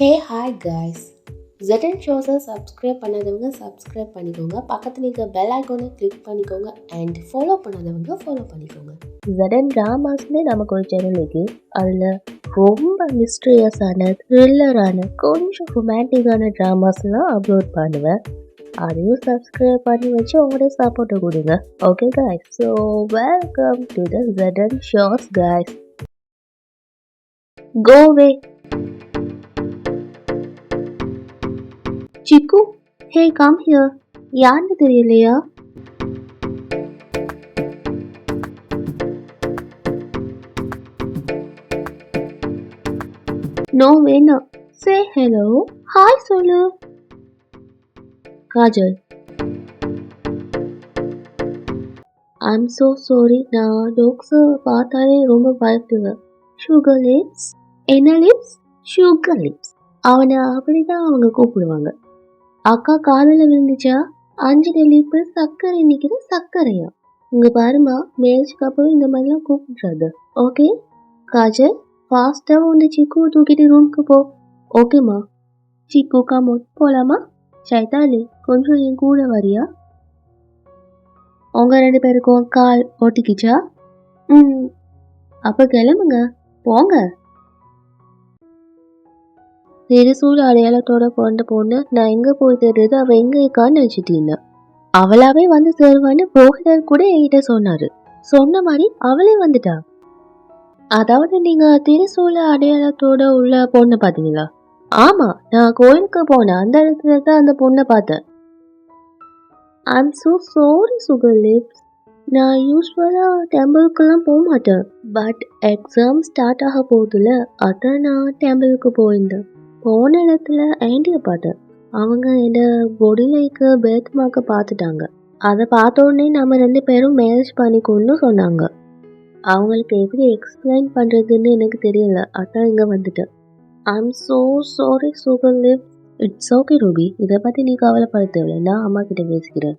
ஹே hi guys ஜெட்டன் ஷோஸை subscribe பண்ணாதவங்க subscribe பண்ணிக்கோங்க. பக்கத்தில் இருக்க பெல் ஐக்கோனை கிளிக் பண்ணிக்கோங்க அண்ட் ஃபாலோ பண்ணாதவங்க ஃபாலோ பண்ணிக்கோங்க. ஜெடன் ட்ராமாஸ்னே நமக்கு ஒரு சேனல் இருக்கு. அதில் ரொம்ப மிஸ்ட்ரியஸான த்ரில்லரான கொஞ்சம் ரொமான்டிக்கான ட்ராமாஸ்லாம் அப்லோட் பண்ணுவேன். அதையும் சப்ஸ்கிரைப் பண்ணி வச்சு உங்களோட சப்போர்ட்டை கொடுங்க. Okay guys so welcome to the Jaden shows guys கோவே சிக்கு. Hey come here. யாருன்னு தெரியலையா? நோ வேணாம் சே ஹலோ. ஹாய் சொல்லு. காஜல். ஐம் ஸோ சாரி நான் டோக்ஸை பார்த்தாலே ரொம்ப பயப்படுவேன். சுகர் லிப்ஸ் என்ன லிப்ஸ் சுகர் லிப்ஸ் அவனை அப்படிதான் அவங்க கூப்பிடுவாங்க. அக்கா காதல விழுந்துச்சா? அஞ்சு லிப்பு சர்க்கரை நிற்கிற சர்க்கரையா? இங்க பாருமா மேரேஜ்க்கு அப்புறம் இந்த மாதிரிலாம் கூப்பிடுறாது. ஓகே? காஜல் ஃபாஸ்ட்டாக வந்து சிக்குவை தூக்கிட்டு ரூம்க்கு போ. ஓகேம்மா. சிக்கு காமோட் போலாமா? சைதாலி கொஞ்சம் என் கூட வரியா? உங்க ரெண்டு பேருக்கும் கால் ஒட்டிக்கிச்சா? ம். அப்போ கிளம்புங்க. போங்க. திருசூல் அடையாளத்தோட பிறந்த பொண்ணு நான் எங்க போய் தேடுறது? அவ எங்க இருக்கான்னு நினைச்சிட்டு இருந்தேன் அவளாவே வந்து சேருவான்னு போகிடர் கூட என்கிட்ட சொன்னாரு. சொன்ன மாதிரி அவளே வந்துட்டா. அதாவது நீங்க திருசூல அடையாளத்தோட உள்ள பொண்ணை பாத்தீங்களா ஆமா நான் கோயிலுக்கு போனேன் அந்த இடத்துல தான் அந்த பொண்ணை பார்த்தேன். I'm so sorry sugar lips நான் யூஸ்வலாக டெம்பிளுக்கெல்லாம் போக மாட்டேன். பட் எக்ஸாம் ஸ்டார்ட் ஆக போகுதுல அதான் நான் டெம்பிளுக்கு போயிருந்தேன். போன இடத்துல ஆண்டியை பார்த்தேன் அவங்க என்னோட பொடியில் இருக்க பேர்த் மார்க்கை பார்த்துட்டாங்க. அதை பார்த்த உடனே நம்ம ரெண்டு பேரும் மேரேஜ் பண்ணிக்கணும்னு சொன்னாங்க. அவங்களுக்கு எப்படி எக்ஸ்பிளைன் பண்ணுறதுன்னு எனக்கு தெரியல. அதான் இங்கே வந்துட்டேன் I'm so sorry Sukhdev it's okay Ruby இதை பற்றி நீ கவலைப்பட தேவையில்லை நான் அம்மா கிட்ட பேசிக்கிறேன்.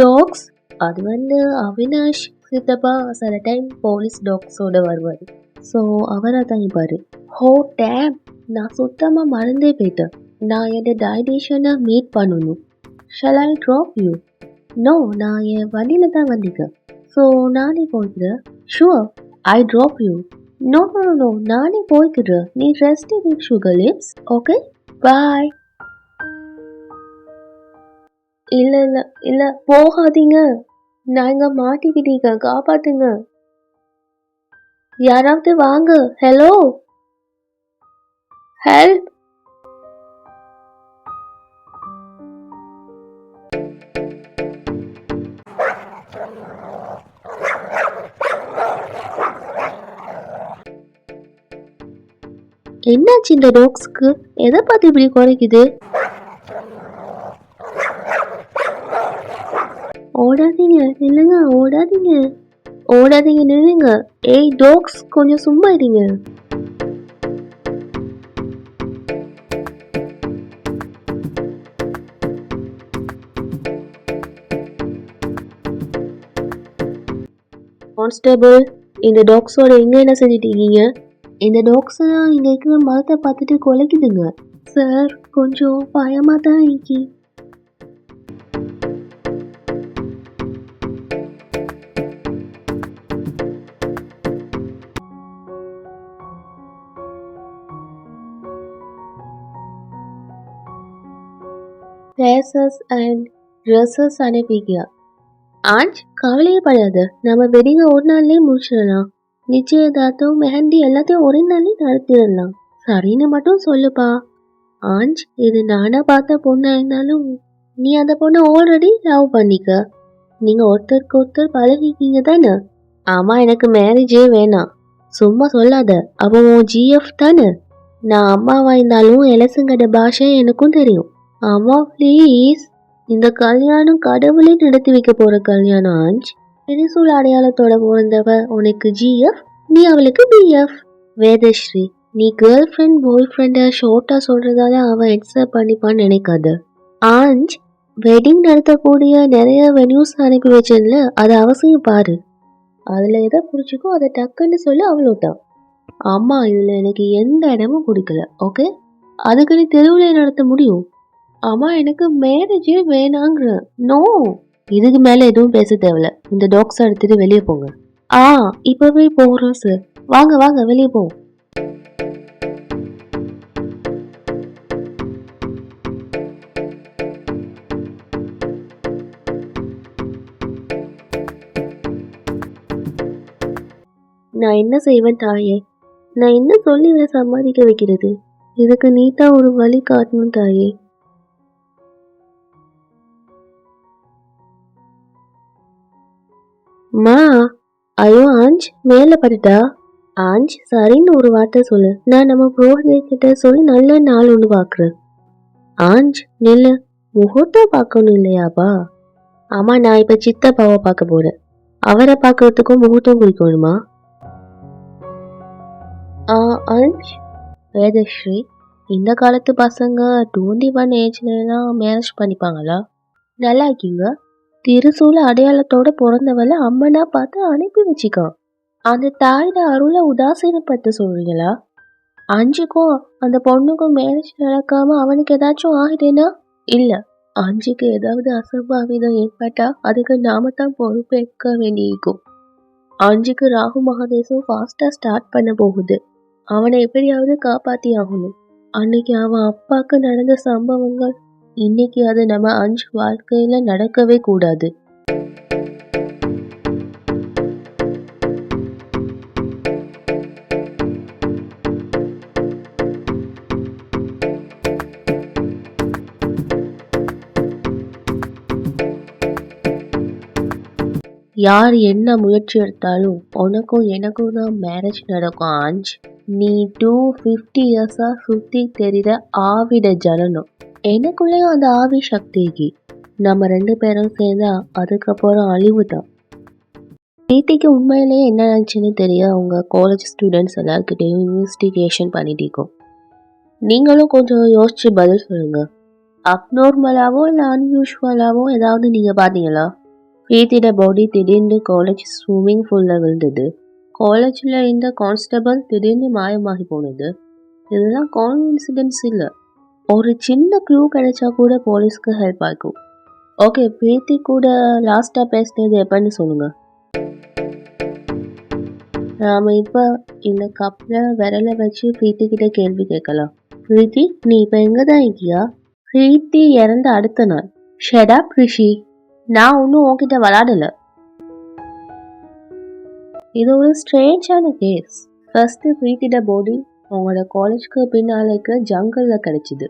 டாக்ஸ் அது வந்து அவினாஷ் சித்தப்பா சில டைம் போலீஸ் டாக்ஸோட வருவார். ஸோ அவரை தான் பாரு ஹோ டேம்! நான் சுத்தமாக மறந்தே போயிட்டேன். நான் என் டயடிஷனை மீட் பண்ணணும். Shall I drop you no நான் என் வண்டியில் தான் வந்திருக்கேன். ஸோ நானே போய்க்கிறேன். Sure I drop you no no no நானே போய்க்கிறேன். நீ rest with sugar lips okay bye இல்லை இல்லை இல்லை போகாதீங்க. நான் இங்கே மாட்டிக்கிட்டீங்க காப்பாத்துங்க. யாராவது வாங்க. ஹலோ ஹெல்ப் என்னாச்சு இந்த டாக்ஸ்க்கு எதை பார்த்து இப்படி குறைக்குது? ஓடாதீங்க. இல்லைங்க ஓடாதீங்க. ஓடாதீங்க நில்லுங்க. ஏய் டாக்ஸ் கொஞ்சம் சும்மா இருங்க. கான்ஸ்டபிள் இந்த டாக்ஸோட எங்க என்ன செஞ்சுட்டு இருக்கீங்க? இந்த டாக்ஸ் இங்க இருக்கிற மரத்தை பார்த்துட்டு குலைக்குதுங்க. சார் கொஞ்சம் பயமா தான் இருக்கி. ரேசஸ் அண்ட் ட்ரெஸ்ஸஸ் அனுப்பிக்க ஆஞ்ச் கவலையே படாத. நம்ம வெடிங்க ஒரு நாள்லயே முடிச்சிடலாம். நிச்சயதார்த்தம் மெஹந்தி எல்லாத்தையும் ஒரே நாள்லயே நடத்திடலாம். சரின்னு மட்டும் சொல்லுப்பா. ஆஞ்ச் இது நானா பார்த்த பொண்ணா இருந்தாலும் நீ அந்த பொண்ணை ஆல்ரெடி லவ் பண்ணிக்க. நீங்க ஒருத்தருக்கு ஒருத்தர் பழகிக்கீங்க தானே? ஆமா எனக்கு மேரேஜே வேணாம். சும்மா சொல்லாத. அவன் உன் ஜிஎஃப் தானே? நான் அம்மாவா இருந்தாலும் எலசங்கட பாஷை எனக்கும் தெரியும். அம்மா ப்ளீஸ் இந்த கல்யாணம் கடவுளே நடத்தி வைக்க போற கல்யாணம் ஆஞ்ச் திரிசூல் அடையாளத்தோட பிறந்தவ உனக்கு ஜிஎஃப் நீ அவளுக்கு பிஎஃப் வேதஸ்ரீ நீ கேர்ள் ஃப்ரெண்ட் பாய் ஃப்ரெண்டை ஷோர்ட்டா சொல்றதால அவன் அக்செப்ட் பண்ணிப்பான்னு நினைக்காத. ஆஞ்ச் வெட்டிங் நடத்தக்கூடிய நிறைய வெனியூஸ் அனுப்பி வச்சேன்ல அது அவசியம் பாரு. அதில் எதை பிடிச்சிக்கோ அதை டக்குன்னு சொல்லி அவ்வளோதான் அம்மா இதில் எனக்கு எந்த இடமும் பிடிக்கல ஓகே அதுக்கு நீ தெருவில் நடத்த முடியும். அம்மா எனக்கு மேரேஜே வேணாங்கிற. நோ இதுக்கு மேலே எதுவும் பேச தேவையில்ல. இந்த டாக்ஸ் எடுத்துட்டு வெளியே போங்க. ஆ இப்போவே போகிறோம் சார் வாங்க வாங்க வெளியே போவோம். நான் என்ன செய்வேன் தாயே? நான் என்ன சொல்லி இவரை சம்பாதிக்க வைக்கிறது? இதுக்கு நீ தான் ஒரு வழி காட்டணும் தாயே. மா ஐயோ ஆஞ்ச் மேல பட்டுட்டா ஆஞ்ச் சரின்னு ஒரு வார்த்தை சொல்லு. நான் நம்ம புரோகிதர்கிட்ட சொல்லி நல்ல நாள் ஒன்று பார்க்குறேன். ஆஞ்ச் நில்லு. முகூர்த்தம் பார்க்கணும் இல்லையாப்பா? ஆமா நான் இப்ப சித்தப்பாவை பார்க்க போறேன். அவரை பார்க்கறதுக்கும் முகூர்த்தம் குறிக்கணுமா? ஆ ஆஞ்ச். வேதஸ்ரீ இந்த காலத்து பசங்க டுவெண்ட்டி ஒன் ஏஜ்லலாம் மேரேஜ் பண்ணிப்பாங்களா? நல்லா இருக்கீங்க? திருசூல அடையாளத்தோட பிறந்தவளை அம்மனா பார்த்து அனுப்பி வச்சுக்கான் அந்த தாயோட அருளை உதாசீனப்பட்டு சொல்றீங்களா? அஞ்சுக்கும் அந்த பொண்ணுக்கும் மேரேஜ் நடக்காம அவனுக்கு ஏதாச்சும் ஆகிட்டேனா இல்ல அஞ்சுக்கு ஏதாவது அசம்பாவிதம் ஏற்பட்டா அதுக்கு நாம தான் பொறுப்பேற்க வேண்டியிருக்கும். அஞ்சுக்கு ராகு மகாதேசம் ஃபாஸ்டா ஸ்டார்ட் பண்ண போகுது. அவனை எப்படியாவது காப்பாத்தி ஆகணும் அன்னைக்கு அவன் அப்பாவுக்கு நடந்த சம்பவங்கள் இன்னைக்கு அது நம்ம அஞ்சு வாழ்க்கையில நடக்கவே கூடாது. யார் என்ன முயற்சி எடுத்தாலும் உனக்கும் எனக்கும் தான் மேரேஜ் நடக்கும் ஆஞ்ச் நீ டூ ஃபிஃப்டி இயர்ஸாக சுற்றி தெரிகிற ஆவிட ஜனனம். எனக்குள்ளேயும் அந்த ஆவி சக்திக்கு நம்ம ரெண்டு பேரும் சேர்ந்தா அதுக்கப்புறம் அழிவு தான். பிரீத்திக்கு உண்மையிலேயே என்ன நினச்சுன்னு தெரிய அவங்க காலேஜ் ஸ்டூடெண்ட்ஸ் எல்லாருக்கிட்டையும் இன்வெஸ்டிகேஷன் பண்ணிட்டு இருக்கோம். நீங்களும் கொஞ்சம் யோசிச்சு பதில் சொல்லுங்க. அப்நார்மலாவோ இல்லை அன்யூஷுவலாவோ ஏதாவது நீங்கள் பார்த்தீங்களா? பிரீத்தியோட பாடி திடீர்னு காலேஜ் ஸ்விம்மிங் பூலில் விழுந்தது. காலேஜில் இந்த கான்ஸ்டபிள் திடீர்னு மாயமாகி போனது. இதெல்லாம் கான்இன்சிடென்ட்ஸ் இல்லை. ஒரு சின்ன க்ளூ கிடைச்சா கூட போலீஸ்க்கு ஹெல்ப் ஆகும். ஓகே பிரீத்தி கூட லாஸ்ட்டாக பேசினது எப்பன்னு சொல்லுங்க. நாம் இப்போ இந்த கப்பில் விரலை வச்சு பிரீத்தி கிட்ட கேள்வி கேட்கலாம். பிரீத்தி நீ இப்போ எங்கே தான் இருக்கியா? பிரீத்தி இறந்த அடுத்த நாள். ஷெடா ரிஷி. நான் ஒன்றும் உன்கிட்ட விளாடல இது ஒரு ஸ்ட்ரேஞ்சான கேஸ் ஃபர்ஸ்ட் பிரீத்திட பாடி அவங்களோட காலேஜ்க்கு பின்னால் இருக்கிற ஜங்கலில் கிடச்சிது.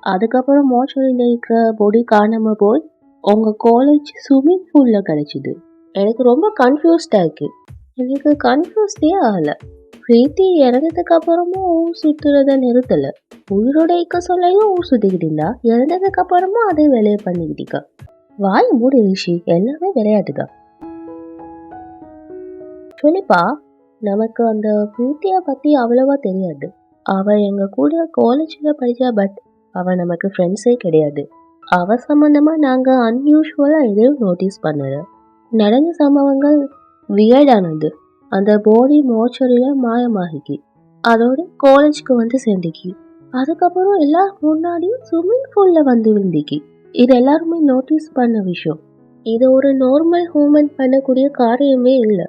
அதுக்கப்புறம் மோச்சரியில் இருக்கிற பொடி காணாமல் போய் உங்கள் காலேஜ் ஸ்விம்மிங் பூலில் கிடச்சிது. எனக்கு ரொம்ப கன்ஃபியூஸ்டாக இருக்கு. எனக்கு கன்ஃபியூஸ்டே ஆகலை. பிரீத்தி இறந்ததுக்கு அப்புறமும் ஊர் சுற்றுறத நிறுத்தலை. உயிரோட இருக்க சொல்லையும் ஊர் சுற்றிக்கிட்டு இருந்தா இறந்ததுக்கு அப்புறமும் அதே வேலையை பண்ணிக்கிட்டீங்க வாய் மூடி ரிஷி எல்லாமே விளையாட்டு தான் சொல்லிப்பா நமக்கு அந்த பிரீத்தியை பற்றி அவ்வளவா தெரியாது. அவ எங்க கூட காலேஜில் படித்தா பட் அவ நமக்கு ஃப்ரெண்ட்ஸே கிடையாது. அவ சம்மந்தமாக நாங்கள் அன்யூஷுவலாக எதையும் நோட்டீஸ் பண்ணல. நடந்த சம்பவங்கள் வியர்டானது அந்த பாடி மோச்சரியில் மாயமாகிக்கி. அதோட காலேஜ்க்கு வந்து சேர்ந்துக்கி. அதுக்கப்புறம் எல்லாரும் முன்னாடியும் ஸ்விம்மிங் பூலில் வந்து விழுந்திக்கி. இது எல்லாருமே நோட்டீஸ் பண்ண விஷயம். இது ஒரு நார்மல் ஹூமன் பண்ணக்கூடிய காரியமே இல்லை.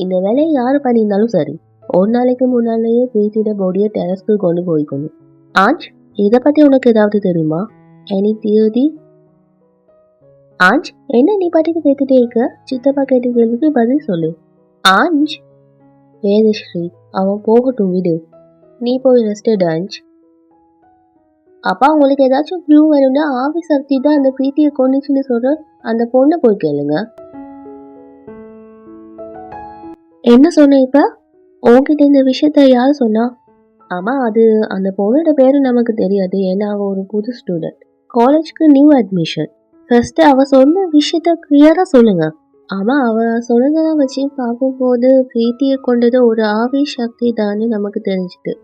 இந்த வேலையை யார் பண்ணியிருந்தாலும் சரி. ஒரு நாளைக்கு முன்னாலேயே பிரீத்தியோட பாடியை டெரஸ்க்கு கொண்டு போய்க்கணும். ஆஞ்ச் இதை பற்றி உனக்கு ஏதாவது தெரியுமா? எனி தியரி ஆஞ்ச் என்ன நீ பாட்டுக்கு கேட்டுட்டே இருக்க? சித்தப்பா கேட்டுக்கிறதுக்கு பதில் சொல்லு. ஆஞ்ச் வேதஸ்ரீ அவன் போகட்டும் விடு. நீ போய் ரெஸ்ட் ஆஞ்ச் அப்பா உங்களுக்கு ஏதாச்சும் க்ளூ வேணும்னா ஆவி சக்தி தான் அந்த பிரீத்தியை கொண்டுச்சுன்னு சொல்ற அந்த பொண்ணை போய் கேளுங்க. என்ன சொன்ன இப்போ? உங்ககிட்ட இந்த விஷயத்த யார் சொன்னா? ஆமாம் அது அந்த பொண்ணோட பேர் நமக்கு தெரியாது. ஏன்னா அவள் ஒரு புது ஸ்டூடெண்ட் காலேஜ்க்கு நியூ அட்மிஷன் ஃபர்ஸ்ட் அவ சொன்ன விஷயத்த கிளியராக சொல்லுங்க. ஆமாம் அவள் சொன்னதை வச்சு பார்க்கும்போது பிரீத்தியை கொண்டது ஒரு ஆவி சக்தி தான் நமக்கு தெரிஞ்சுது.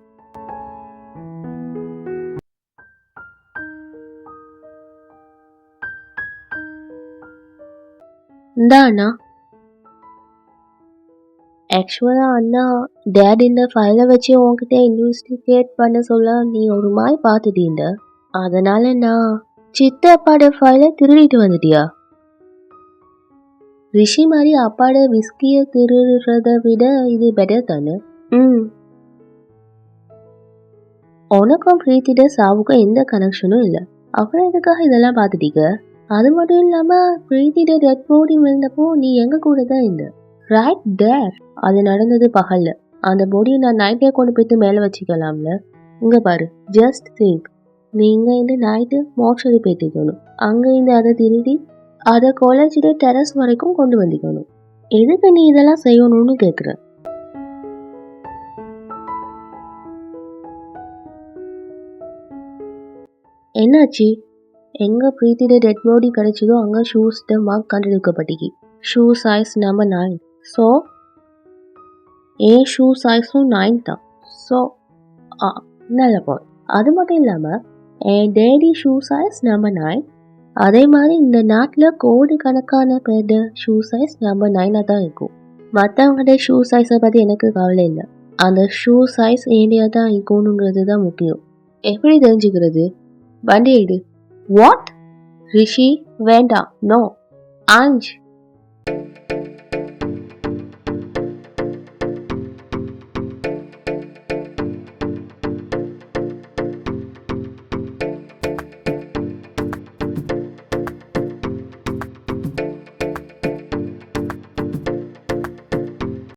இந்தா அண்ணா. ஆக்சுவலாக அண்ணா டேட் இந்த ஃபைலை வச்சு உன்கிட்ட இன்வெஸ்டிகேட் பண்ண சொல்ல நீ ஒரு மாதிரி பார்த்துட்டீங்க அதனால நான் சித்தப்பாட ஃபைலை திருடிட்டு வந்துட்டியா? ரிஷி மாதிரி அப்பாட விஸ்கியை திருடுறத விட இது பெட்டர் தானே? ம். உனக்கும் பிரீத்திட சாவுக்கும் எந்த கனெக்ஷனும் இல்லை. அப்புறம் எதுக்காக இதெல்லாம் பார்த்துட்டீங்க? அது மட்டும் இல்லாமல் பிரீத்திட டெட் பாடி விழுந்தப்போ நீ எங்க கூட தான் இருந்த? ரைட் தேர் அது நடந்தது பகல்ல. அந்த பாடியை நான் நைட்டே கொண்டு போயிட்டு மேலே வச்சுக்கலாம்ல. இங்க பாரு. ஜஸ்ட் திங்க் நீங்க இந்த நைட்டு மோட்சரி போயிட்டுக்கணும் அங்க இருந்து அதை திருடி அதை கொலைச்சிட்டு டெரஸ் வரைக்கும் கொண்டு வந்துக்கணும். எதுக்கு நீ இதெல்லாம் செய்யணும்னு கேட்குற என்னாச்சு? எங்க பிரீத்திட டெட் பாடி கிடைச்சதோ அங்க shoes mark கண்டெடுக்கப்பட்டிக்கு shoe size number nine so a shoe சைஸும் நைன் தான் ஸோ ஆ நல்ல பாயிண்ட் அது மட்டும் இல்லாமல் என் daddy shoe size number nine. அதே மாதிரி இந்த நாட்டில் கோடிக்கணக்கான பேர் ஷூ சைஸ் நம்பர் நைனாக தான் இருக்கும். மற்றவங்களோட ஷூ சைஸை பற்றி எனக்கு கவலை இல்லை. அந்த ஷூ சைஸ் ஏரியா தான் இருக்கணுங்கிறது தான் முக்கியம். எப்படி தெரிஞ்சுக்கிறது? வண்டி எடு. வாட் ரிஷி வேண்டாம். நோ ஆஞ்ச்